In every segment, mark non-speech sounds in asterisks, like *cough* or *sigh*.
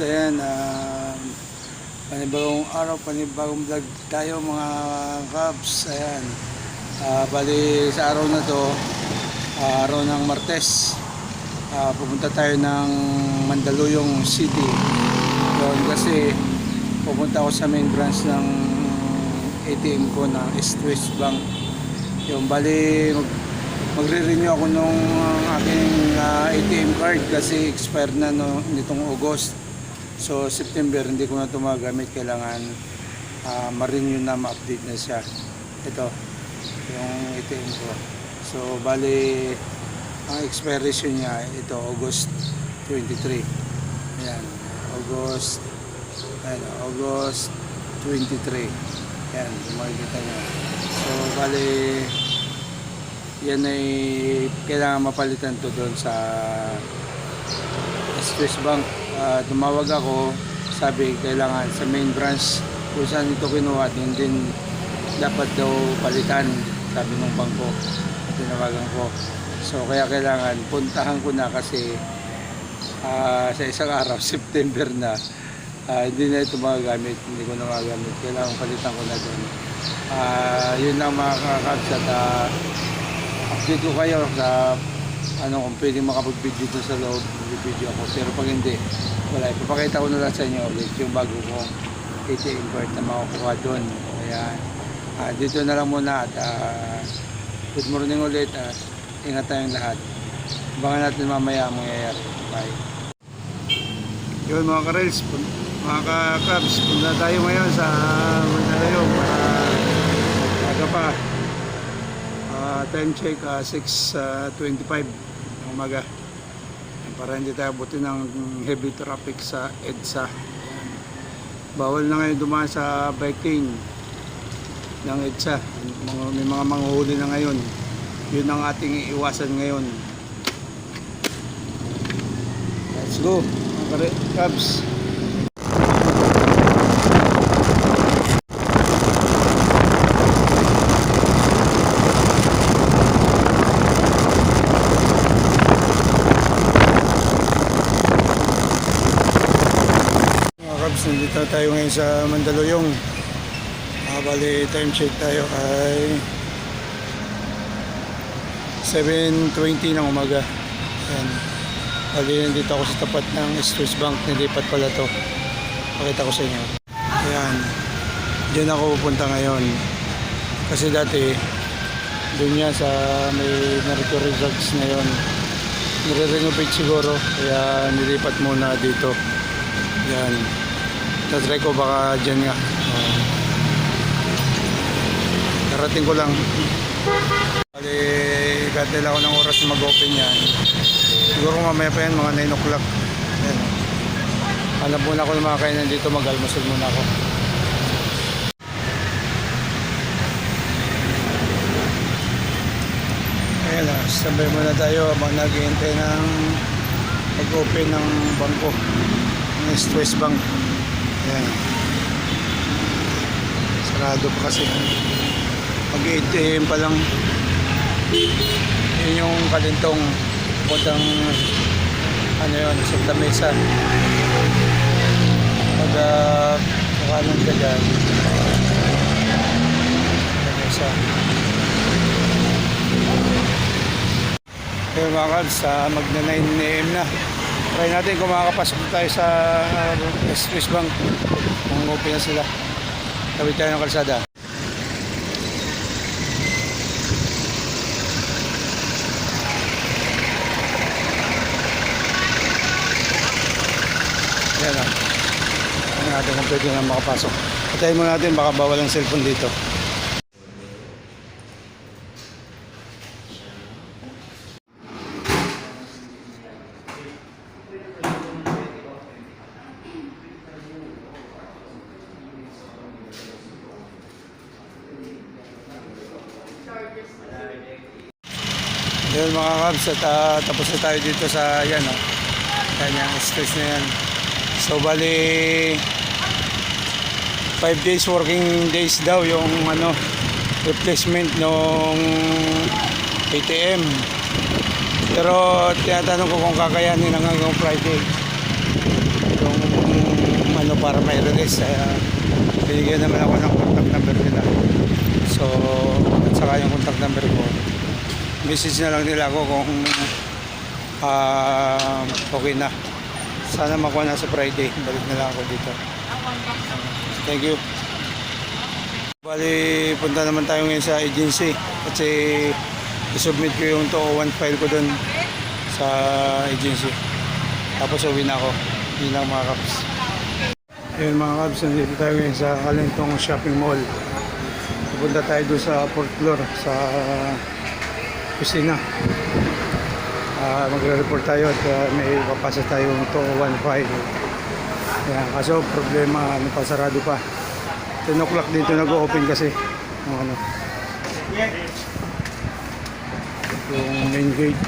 kabs. Ayan, um, panibagong araw, panibagong vlog tayo mga kabs. Ayan, Ah, bali sa araw na to, ah, araw ng Martes, ah, pupunta tayo ng Mandaluyong City. Doon kasi pupunta ako sa main branch ng ATM ko ng East West Bank. Yung bali, mag, magre-renew ako nung aking ah, ATM card kasi expired na no, nitong August. So September hindi ko na ito magamit. Kailangan ah, ma-renew na, ma-update na siya. Ito, yung ATM ko. So bali, ang expiration niya ito August 23. Ayan, August ayan, August 23. Ayan, makikita niyo. So bali, yan ay kailangan mapalitan to doon sa Swiss Bank. Ah, tumawag ako, sabi kailangan sa main branch kung saan ito kinuha din din dapat daw palitan sabi ng bangko. Tinawagan ko. So kaya kailangan puntahan ko na kasi ah, sa isang araw *laughs* September na. Ah, hindi na ito magagamit hindi ko na magagamit. Kailangan palitan ko na doon. Ah, yun lang mga kakabsat uh, update ko kayo sa ano kung pwedeng makapag-video doon sa loob video ako. Pero pag hindi wala. Ipapakita ko na lang sa inyo ulit yung bago kong ATM card na makukuha doon kaya ah, dito na lang muna at ah, good morning ulit at ingat tayong lahat. Abangan natin mamaya ang mangyayari. Bye. Yun mga ka-rails mga ka-cabs punta tayo ngayon sa Mandalayo para aga pa. Ah, time check ah, 6.25 ng umaga. Para hindi tayo buti ng heavy traffic sa EDSA. Bawal na ngayon dumaan sa biking ng EDSA. May mga manguhuli na ngayon. Yun ang ating iiwasan ngayon. Let's go mga kare- cabs Mga Nandito tayo ngayon sa Mandaluyong. Ah, bali, time check tayo ay 7.20 ng umaga. Ayan. Bali, nandito ako sa tapat ng Swiss Bank. Nilipat pala to. Pakita ko sa inyo. Ayan. Diyan ako pupunta ngayon. Kasi dati, doon yan sa may Narito Results na yun. Nire-renovate siguro. Kaya nilipat muna dito. Yan. Tatry ko baka dyan nga. Uh, ko lang. Bali, gatil ako ng oras na mag-open yan. Siguro mamaya pa yan, mga 9 o'clock. Yan. Hanap muna ako ng mga kainan dito, mag-almusal muna ako. Ayan na, sabay muna tayo habang naghihintay ng pag-open ng bangko ng Stress Bank. Ayan. Sarado pa kasi. Pag ATM pa lang. Yun yung kalintong puntang ano yun, Santa Mesa. Pag uh, kanan ka dyan. Santa Mesa. Kaya mga kads, ah, magna 9 a.m. na. Try natin kung makakapasok tayo sa uh, Swiss Bank. Kung open na sila. Tawid tayo ng kalsada. Yan o. Ano natin kung pwede na makapasok. Patayin mo natin, baka bawal ang cellphone dito. Yun mga kabs, at ah, tapos na tayo dito sa yan o. Yan yung stress na yan. So bali 5 days working days daw yung ano replacement nung ATM. Pero tinatanong ko kung kakayanin hanggang Friday. Yung para may release. Kaya binigyan naman ako ng contact number nila. So, at saka yung contact number ko. Message na lang nila ako kung ah, okay na. Sana makuha na sa Friday. Balik na lang ako dito. Thank you. Bali, punta naman tayo ngayon sa agency kasi isubmit ko yung 201 file ko doon sa agency. Tapos uwi na ako. Yun lang mga kaps. Ayun mga kaps, nandito tayo ngayon sa Kalentong Shopping Mall. Pupunta tayo doon sa fourth floor sa kusina. Ah, magre-report tayo at ah, may papasa tayong 201 file. Yan, kaso problema, ano pa, pa. 10 o'clock dito nag-open kasi. Yung ano. Yung main gate.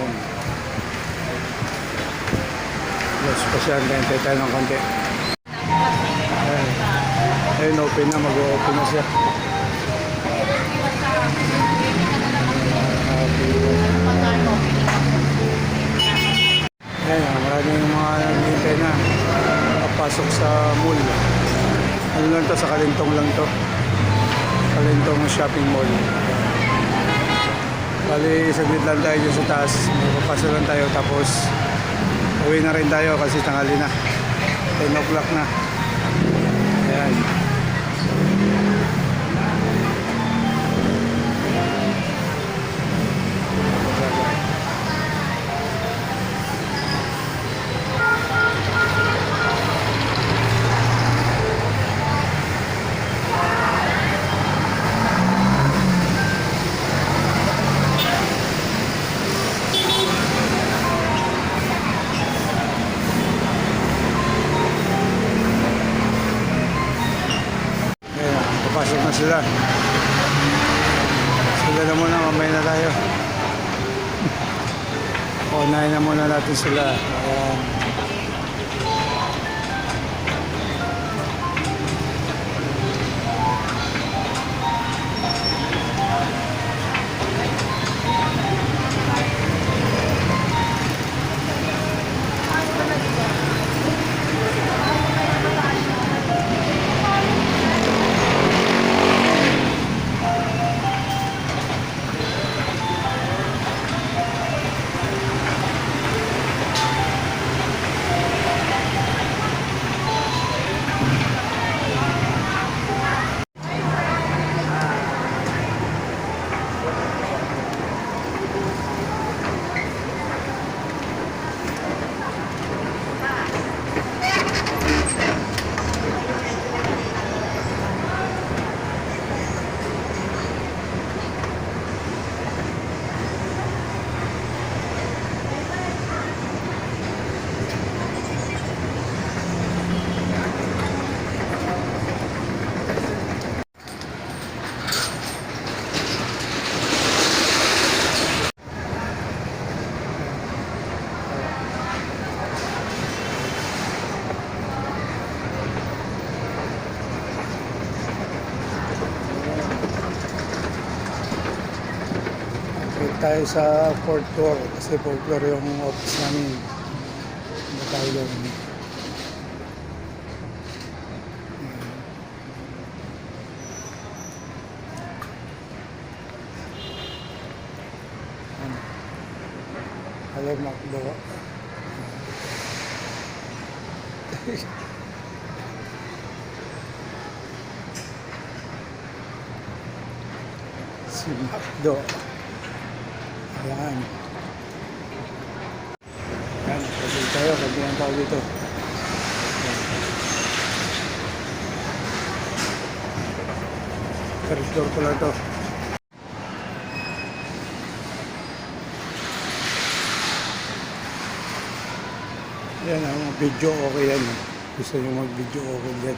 Yan. Yes, pa siya. Hintay tayo ng konti. Ayan. Ayun, open na. Mag-open na siya. Ayan, maraming mga naghihintay na papasok sa mall. Ano lang to, sa Kalintong lang to. Kalintong shopping mall. Bali, saglit lang tayo dyan sa taas. Magpapasok lang tayo tapos uwi na rin tayo kasi tanghali na. 10 o'clock na. Ayan. Sila. Ayan. Tayo sa fourth floor kasi fourth floor yung office namin. Hindi tayo doon. Hello, Macdo. *laughs* si Macdo. Ayan. Ayan, pwede tayo. Pwede ang tao dito. Third floor ko lang to. Yan ang video okay yan. Gusto nyo mag-video okay yan.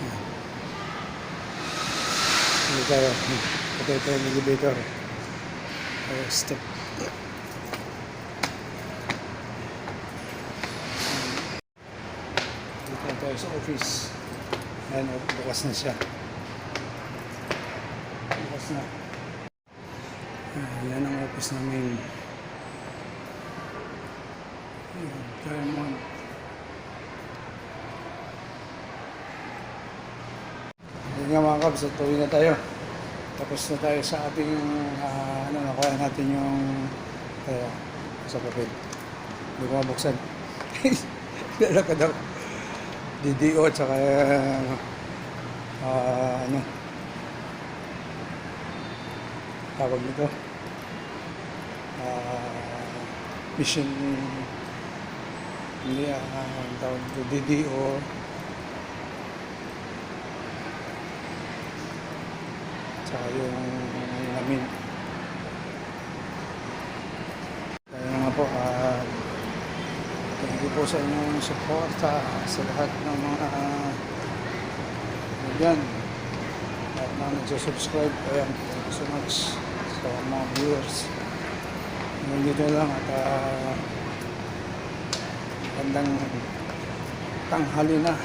Yan. Hindi tayo. Patay tayo ng elevator. Fire step. Dito na tayo sa office. Ayan, oh, bukas na siya. Bukas na. Ayan, yan ang office namin. Ayan, Claremont. Ayan nga mga kabs, tuloy na tayo. Tapos na tayo sa ating, ah, ano, nakuha natin yung, kaya, sa papel. Hindi ko mabuksan. *laughs* Dala ka daw. DDO at saka, ah, ano, tawag nito, ah, mission, hindi, ang tawag nito, DDO, Tsaka yung namin. Kaya nga po, ah, thank you po sa inyong suporta sa lahat ng mga uh, yan. Lahat na nagsusubscribe. Ayan, thank you so much sa mga viewers. Nandito lang at uh, bandang tanghali na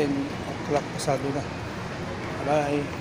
10 o'clock pasado na. Bye.